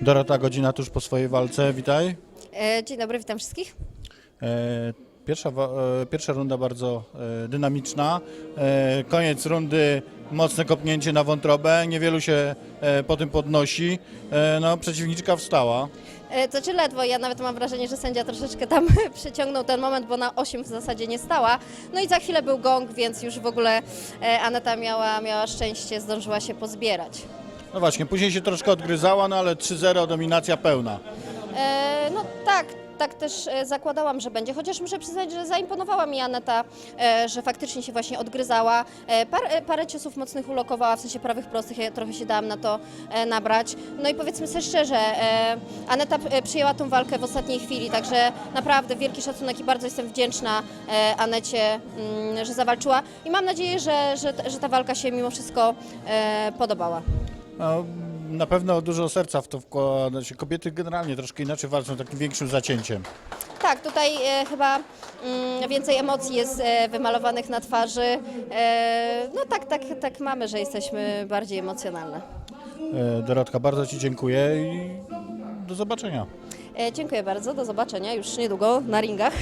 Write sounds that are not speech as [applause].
Dorota Godzina tuż po swojej walce, witaj. E, Dzień dobry, witam wszystkich. E, Pierwsza, wa- e, pierwsza runda bardzo e, dynamiczna. E, Koniec rundy, mocne kopnięcie na wątrobę, niewielu się e, po tym podnosi. E, No, przeciwniczka wstała. E, To czy ledwo, ja nawet mam wrażenie, że sędzia troszeczkę tam [laughs] przeciągnął ten moment, bo na 8 w zasadzie nie stała. No i za chwilę był gong, więc już w ogóle e, Aneta miała, miała szczęście, zdążyła się pozbierać. No właśnie, później się troszkę odgryzała, no ale 3-0 dominacja pełna. E, No tak, tak też e, zakładałam, że będzie, chociaż muszę przyznać, że zaimponowała mi Aneta, e, że faktycznie się właśnie odgryzała. E, Par, parę ciosów mocnych ulokowała, w sensie prawych prostych, ja trochę się dałam na to nabrać. No i powiedzmy sobie szczerze, Aneta przyjęła tą walkę w ostatniej chwili, także naprawdę wielki szacunek i bardzo jestem wdzięczna Anecie, mm, że zawalczyła i mam nadzieję, że, że, że ta walka się mimo wszystko podobała. No, na pewno dużo serca w to wkłada się. Kobiety generalnie troszkę inaczej walczą, takim większym zacięciem. Tak, tutaj e, chyba mm, więcej emocji jest e, wymalowanych na twarzy. E, no tak, tak, tak mamy, że jesteśmy bardziej emocjonalne. E, Dorotka, bardzo Ci dziękuję i do zobaczenia. E, dziękuję bardzo, do zobaczenia już niedługo na ringach.